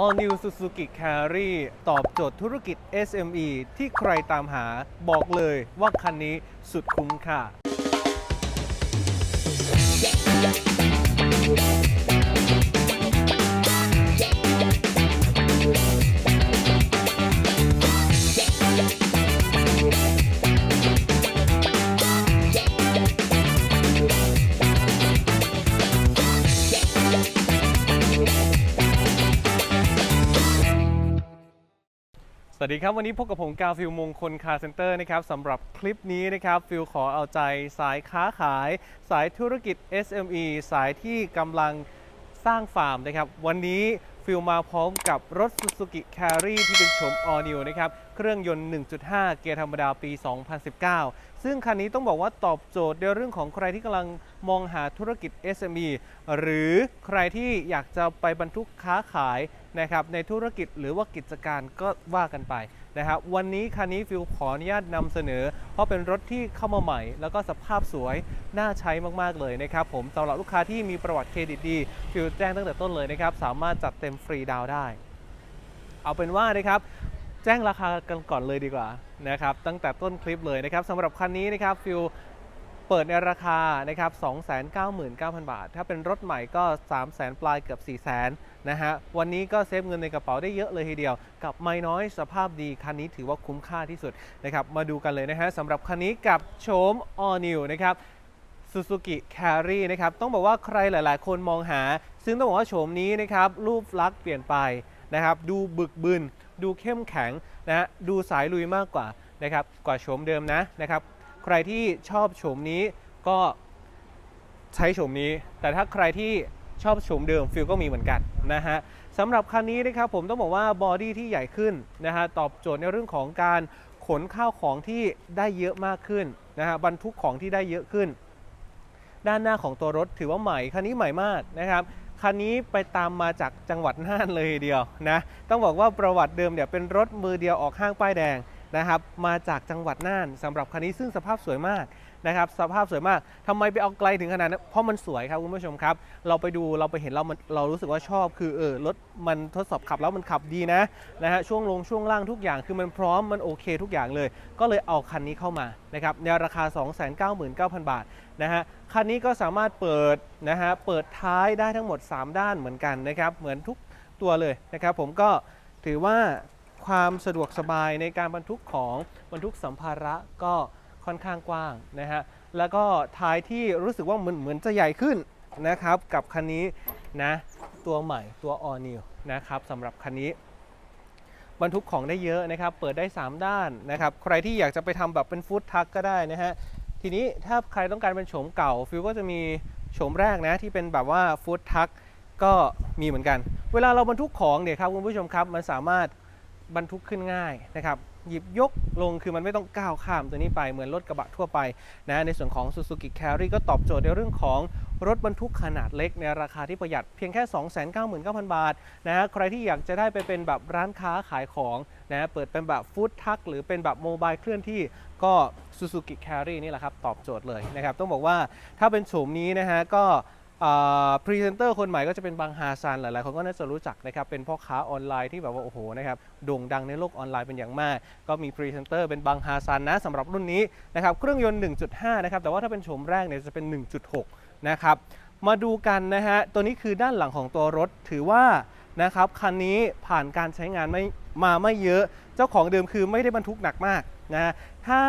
All New Suzuki Carry ตอบโจทย์ธุรกิจ SME ที่ใครตามหาบอกเลยว่าคันนี้สุดคุ้มค่ะ วัสดีครับวันนี้พบกับผมกาวฟิลมงคลคาร์เซ็นเตอร์นะครับสำหรับคลิปนี้นะครับฟิลขอเอาใจสายค้าขาย สายธุรกิจ SME สายที่กำลังสร้างฟาร์มนะครับ วันนี้ ฟิลมาพร้อมกับรถ Suzuki Carry ที่เป็นโฉม All New นะครับ เครื่องยนต์ 1.5 เกียร์ธรรมดาปี 2019 ซึ่งคันนี้ต้องบอกว่าตอบโจทย์ในเรื่องของใครที่กำลังมองหาธุรกิจ SME หรือใครที่อยากจะไปบรรทุกค้าขายนะครับในธุรกิจหรือว่ากิจการก็ว่ากันไป นะครับวันนี้คันนี้ฟิลขออนุญาตนำเสนอ เพราะเป็นรถที่เข้ามาใหม่ แล้วก็สภาพสวยน่าใช้มากๆเลยนะครับผมสำหรับลูกค้าที่มีประวัติเครดิตดีฟิลแจ้งตั้งแต่ต้นเลยนะครับสามารถจัดเต็มฟรีดาวได้ เอาเป็นว่านะครับแจ้งราคากันก่อนเลยดีกว่านะครับตั้งแต่ต้นคลิปเลยนะครับสำหรับคันนี้นะครับฟิลเปิดในราคานะครับ299,000 บาท ถ้าเป็นรถใหม่ก็ 300,000 ปลายเกือบ 4 0 0 0 0 นะฮะวันนี้ก็เซฟเงินในกระเป๋าได้เยอะเลยทีเดียว กับไม่น้อยสภาพดีคันนี้ถือว่าคุ้มค่าที่สุดนะครับมาดูกันเลยนะฮะสำหรับคันนี้กับโฉม All New นะครับ Suzuki Carry นะครับต้องบอกว่าใครหลาย ๆ คนมองหา ซึ่งต้องบอกว่าโฉมนี้นะครับรูปลักษณ์เปลี่ยนไปนะครับดูบึกบึน ดูเข้มแข็งนะฮะดูสายลุยมากกว่านะครับกว่าโฉมเดิมนะนะครับใครที่ชอบโฉมนี้ก็ใช้โฉมนี้ แต่ถ้าใครที่ ชอบโฉมเดิมฟิลก็มีเหมือนกันนะฮะสำหรับคันนี้นะครับผมต้องบอกว่าบอดี้ที่ใหญ่ขึ้นนะฮะตอบโจทย์ในเรื่องของการขนข้าวของที่ได้เยอะมากขึ้นนะฮะบรรทุกของที่ได้เยอะขึ้น ด้านหน้าของตัวรถถือว่าใหม่คันนี้ใหม่มากนะครับคันนี้ไปตามมาจากจังหวัดน่านเลยเดียวนะต้องบอกว่าประวัติเดิมเนี่ยเป็นรถมือเดียวออกห้างป้ายแดงนะครับมาจากจังหวัดน่านสำหรับคันนี้ซึ่งสภาพสวยมาก นะครับสภาพสวยมากทำไมไปเอาไกลถึงขนาดนั้นเพราะมันสวยครับคุณผู้ชมครับ เราไปดูเราไปเห็นเราเรารู้สึกว่าชอบ คือเออรถมันทดสอบขับแล้วมันขับดีนะนะฮะช่วงลงช่วงล่างทุกอย่างคือมันพร้อมมันโอเคทุกอย่างเลย ก็เลยเอาคันนี้เข้ามานะครับในราคา 299,000 บาทนะฮะคันนี้ก็สามารถเปิดนะฮะเปิดท้ายได้ทั้งหมด 3 ด้านเหมือนกันนะครับเหมือนทุกตัวเลยนะครับผมก็ถือว่าความสะดวกสบายในการบรรทุกของบรรทุกสัมภาระก็ ค่อนข้างกว้างนะฮะแล้วก็ท้ายที่รู้สึกว่าเหมือนเหมือนจะใหญ่ขึ้นนะครับกับคันนี้นะตัวใหม่ตัว all new นะครับสำหรับคันนี้บรรทุกของได้เยอะนะครับ เปิดได้ 3 ด้านนะครับ ใครที่อยากจะไปทำแบบเป็นฟู้ดทักก็ได้นะฮะ ทีนี้ถ้าใครต้องการเป็นโฉมเก่า ฟิวก็จะมีโฉมแรกนะที่เป็นแบบว่าฟู้ดทักก็มีเหมือนกัน เวลาเราบรรทุกของเนี่ยครับคุณผู้ชมครับ มันสามารถบรรทุกขึ้นง่ายนะครับ หยิบยกลงคือมันไม่ต้องก้าวข้ามตัวนี้ไปเหมือนรถกระบะทั่วไปนะในส่วนของ Suzuki Carry ก็ตอบโจทย์ในเรื่องของรถบรรทุกขนาดเล็กในราคาที่ประหยัดเพียงแค่ 299,000 บาทนะฮะใครที่อยากจะได้ไปเป็นแบบร้านค้าขายของนะเปิดเป็นแบบฟู้ดทักหรือเป็นแบบโมบายเคลื่อนที่ก็ Suzuki Carry นี่แหละครับ ตอบโจทย์เลยนะครับ ต้องบอกว่าถ้าเป็นโฉมนี้นะฮะก็ พรีเซนเตอร์คนใหม่ก็จะเป็นบางฮาซันหลายๆคนก็น่าจะรู้จักนะครับเป็นพ่อค้าออนไลน์ที่แบบว่าโอ้โหนะครับโด่งดังในโลกออนไลน์เป็นอย่างมาก ก็มีพรีเซนเตอร์เป็นบางฮาซันนะสำหรับรุ่นนี้นะครับเครื่องยนต์ 1.5 นะครับแต่ว่าถ้าเป็นโฉมแรกเนี่ยจะเป็น 1.6 นะครับมาดูกันนะฮะตัวนี้คือด้านหลังของตัวรถถือว่านะครับคันนี้ผ่านการใช้งานไม่มาไม่เยอะ เจ้าของเดิมคือไม่ได้บรรทุกหนักมาก นะถ้า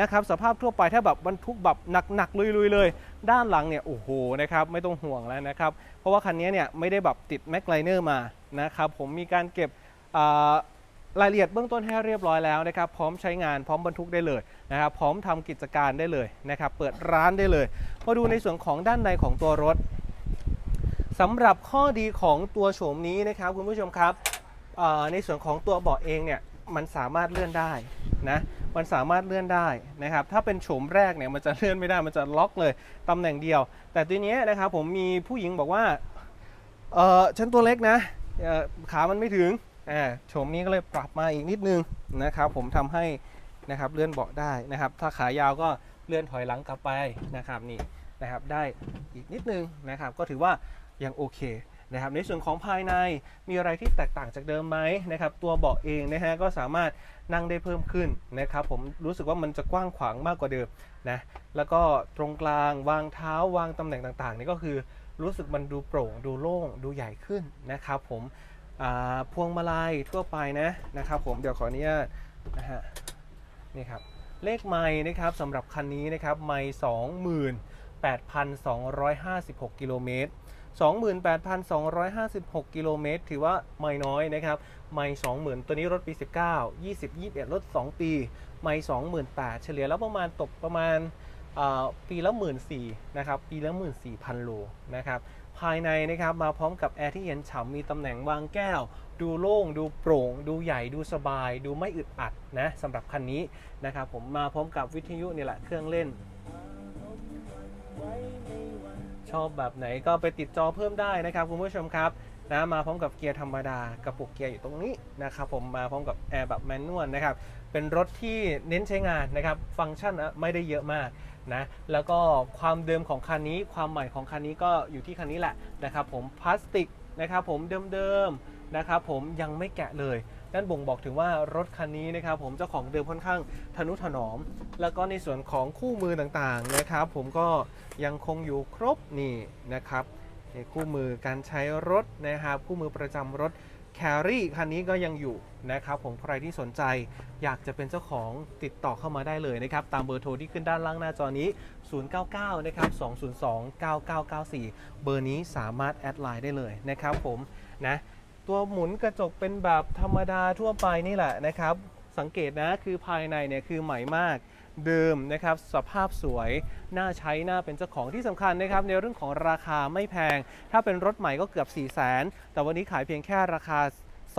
นะครับสภาพทั่วไปถ้าแบบบรรทุกแบบหนักๆลุยๆเลย ด้านหลังเนี่ยโอ้โหนะครับไม่ต้องห่วงแล้วนะครับ เพราะว่าคันนี้เนี่ยไม่ได้แบบติดแม็กไลเนอร์มานะครับผมมีการเก็บรายละเอียดเบื้องต้นให้เรียบร้อยแล้วนะครับ พร้อมใช้งานพร้อมบรรทุกได้เลยนะครับ พร้อมทำกิจการได้เลยนะครับ เปิดร้านได้เลยมาดูในส่วนของด้านในของตัวรถสำหรับข้อดีของตัวโฉมนี้นะครับคุณผู้ชมครับในส่วนของตัวเบาะเองเนี่ยมันสามารถเลื่อนได้นะ มันสามารถเลื่อนได้นะครับถ้าเป็นโฉมแรกเนี่ยมันจะเลื่อนไม่ได้มันจะล็อกเลยตำแหน่งเดียว แต่ทีนี้นะครับผมมีผู้หญิงบอกว่าเออฉันตัวเล็กนะเออขามันไม่ถึงอ่าโฉมนี้ก็เลยปรับมาอีกนิดนึงนะครับผมทำให้นะครับเลื่อนเบาะได้นะครับ ถ้าขายาวก็เลื่อนถอยหลังกลับไปนะครับนี่นะครับได้อีกนิดนึงนะครับก็ถือว่ายังโอเค นะครับในส่วนของภายในมีอะไรที่แตกต่างจากเดิมไหมนะครับตัวเบาะเองนะฮะก็สามารถนั่งได้เพิ่มขึ้นนะครับผมรู้สึกว่ามันจะกว้างขวางมากกว่าเดิมนะแล้วก็ตรงกลางวางเท้าวางตำแหน่งต่างๆนี่ก็คือรู้สึกมันดูโปร่งดูโล่งดูใหญ่ขึ้นนะครับผมพวงมาลัยทั่วไปนะนะครับผมเดี๋ยวขออนุญาตนะฮะนี่ครับเลขไม้นะครับสำหรับคันนี้นะครับไม้28,256 กิโลเมตร 28,256 กิโลเมตร ถือว่าไม่น้อยนะครับ ไม่20,000 ตัวนี้รถปี 19 20 21 รถ 2 ปี ไม่28,000 เฉลี่ยแล้วประมาณตกประมาณปีละ 14,000นะครับ ปีละ 14,000 โลนะครับ ภายในนะครับมาพร้อมกับแอร์ที่เย็นฉ่ำมีตำแหน่งวางแก้ว ดูโล่ง ดูโปร่ง ดูใหญ่ ดูสบาย ดูไม่อึดอัดนะสำหรับคันนี้นะครับผมมาพร้อมกับวิทยุนี่แหละเครื่องเล่น ชอบแบบไหนก็ไปติดจอเพิ่มได้นะครับคุณผู้ชมครับนะมาพร้อมกับเกียร์ธรรมดากระปุกเกียร์อยู่ตรงนี้นะครับผมมาพร้อมกับแอร์แบบแมนนวลนะครับเป็นรถที่เน้นใช้งานนะครับฟังก์ชันนะไม่ได้เยอะมากนะแล้วก็ความเดิมของคันนี้ ความใหม่ของคันนี้ก็อยู่ที่คันนี้แหละนะครับผมพลาสติกนะครับผมเดิมๆนะครับผมยังไม่แกะเลย นั่นบ่งบอกถึงว่ารถคันนี้นะครับผมเจ้าของเดิมค่อนข้างทนุถนอม แล้วก็ในส่วนของคู่มือต่างๆนะครับ ผมก็ยังคงอยู่ครบนี่นะครับนี่คู่มือการใช้รถนะครับคู่มือประจำรถแครี่คันนี้ก็ยังอยู่นะครับผมใครที่สนใจอยากจะเป็นเจ้าของติดต่อเข้ามาได้เลยนะครับ ตามเบอร์โทรที่ขึ้นด้านล่างหน้าจอนี้ 099 นะครับ 202 9994 เบอร์นี้สามารถแอดไลน์ได้เลยนะครับผมนะ ตัวหมุนกระจกเป็นแบบธรรมดาทั่วไปนี่แหละนะครับ สังเกตนะคือภายในเนี่ยคือใหม่มากเดิมนะครับสภาพสวย น่าใช้น่าเป็นเจ้าของที่สำคัญนะครับ ในเรื่องของราคาไม่แพง ถ้าเป็นรถใหม่ก็เกือบ 4 0 0 0 0 0แต่วันนี้ขายเพียงแค่ราคา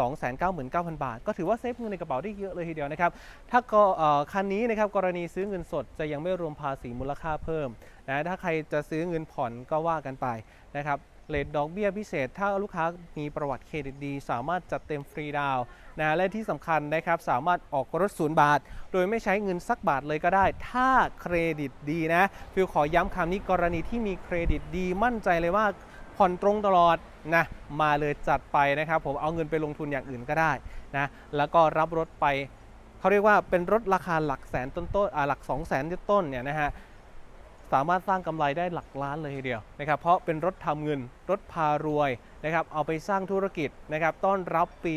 299,000 บาท ก็ถือว่าเซฟเงินในกระเป๋าได้เยอะเลยทีเดียวนะครับ ถ้าก็คันนี้นะครับกรณีซื้อเงินสดจะยังไม่รวมภาษีมูลค่าเพิ่มนะถ้าใครจะซื้อเงินผ่อนก็ว่ากันไปนะครับ เลทดอกเบี้ยพิเศษ ถ้าลูกค้ามีประวัติเครดิตดี สามารถจัดเต็มฟรีดาวนะและที่สำคัญนะครับสามารถออกรถศูนย์บาท โดยไม่ใช้เงินสักบาทเลยก็ได้ ถ้าเครดิตดีนะฟิลขอย้ำคำนี้กรณีที่มีเครดิตดีมั่นใจเลยว่าผ่อนตรงตลอดนะมาเลยจัดไปนะครับ ผมเอาเงินไปลงทุนอย่างอื่นก็ได้นะแล้วก็รับรถไปเขาเรียกว่าเป็นรถราคาหลักแสนต้นต้นๆหลัก2 0 0แสนต้นเนี่ยนะฮะ สามารถสร้างกำไรได้หลักล้านเลยทีเดียวนะครับเพราะเป็นรถทำเงินรถพารวยนะครับเอาไปสร้างธุรกิจนะครับต้อนรับปี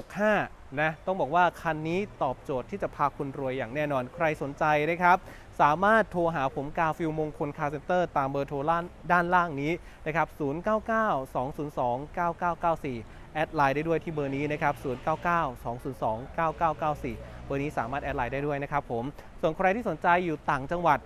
65นะต้องบอกว่าคันนี้ตอบโจทย์ที่จะพาคุณรวยอย่างแน่นอนใครสนใจนะครับสามารถโทรหาผมกาฟิลมงคลคาร์เซ็นเตอร์ตามเบอร์โทรล่างด้านล่างนี้นะครับ099-202-9994 แอดไลน์ได้ด้วยที่เบอร์นี้นะครับ099-202-9994 เบอร์นี้สามารถแอดไลน์ได้ด้วยนะครับผมส่วนใครที่สนใจอยู่ต่างจังหวัด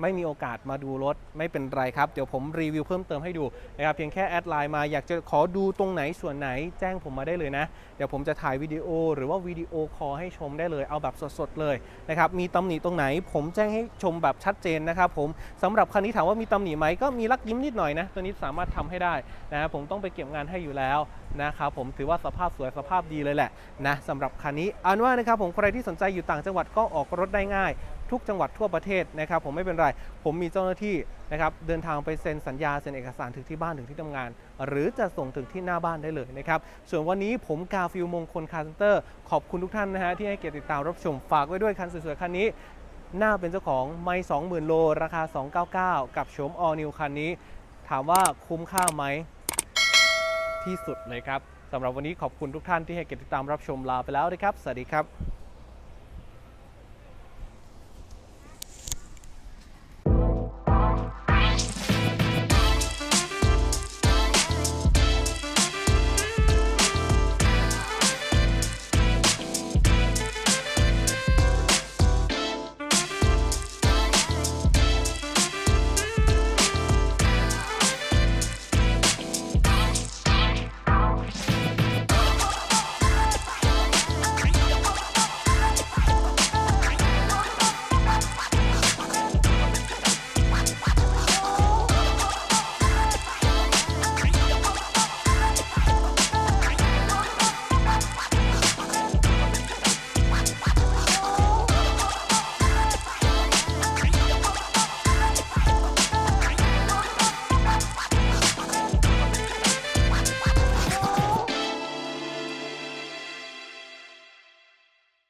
ไม่มีโอกาสมาดูรถไม่เป็นไรครับ เดี๋ยวผมรีวิวเพิ่มเติมให้ดูนะครับเพียงแค่แอดไลน์มาอยากจะขอดูตรงไหนส่วนไหนแจ้งผมมาได้เลยนะ เดี๋ยวผมจะถ่ายวิดีโอหรือว่าวิดีโอคอลให้ชมได้เลยเอาแบบสดๆเลยนะครับมีตำหนิตรงไหน ผมแจ้งให้ชมแบบชัดเจนนะครับผมสำหรับคันนี้ถามว่ามีตำหนิไหมก็มีลักยิ้มนิดหน่อยนะตัวนี้สามารถทำให้ได้นะผมต้องไปเก็บงานให้อยู่แล้วนะครับผมถือว่าสภาพสวยสภาพดีเลยแหละนะสำหรับคันนี้อันว่านะครับผมใครที่สนใจอยู่ต่างจังหวัดก็ออกรถได้ง่าย ทุกจังหวัดทั่วประเทศนะครับผมไม่เป็นไร ผมมีเจ้าหน้าที่นะครับเดินทางไปเซ็นสัญญาเซ็นเอกสารถึงที่บ้านถึงที่ทำงาน หรือจะส่งถึงที่หน้าบ้านได้เลยนะครับส่วนวันนี้ผมกาฟิลมงคลคาร์เซนเตอร์ ขอบคุณทุกท่านนะฮะที่ให้เกียรติติดตามรับชมฝากไว้ด้วยคันสวยๆคันนี้หน้าเป็นเจ้าของไม่20,000 โล ราคา 299 กับโฉม All New คันนี้ ถามว่าคุ้มค่าไหม ที่สุดเลยครับสำหรับวันนี้ขอบคุณทุกท่านที่ให้เกียรติติดตามรับชมลาไปแล้วนะครับ สวัสดีครับ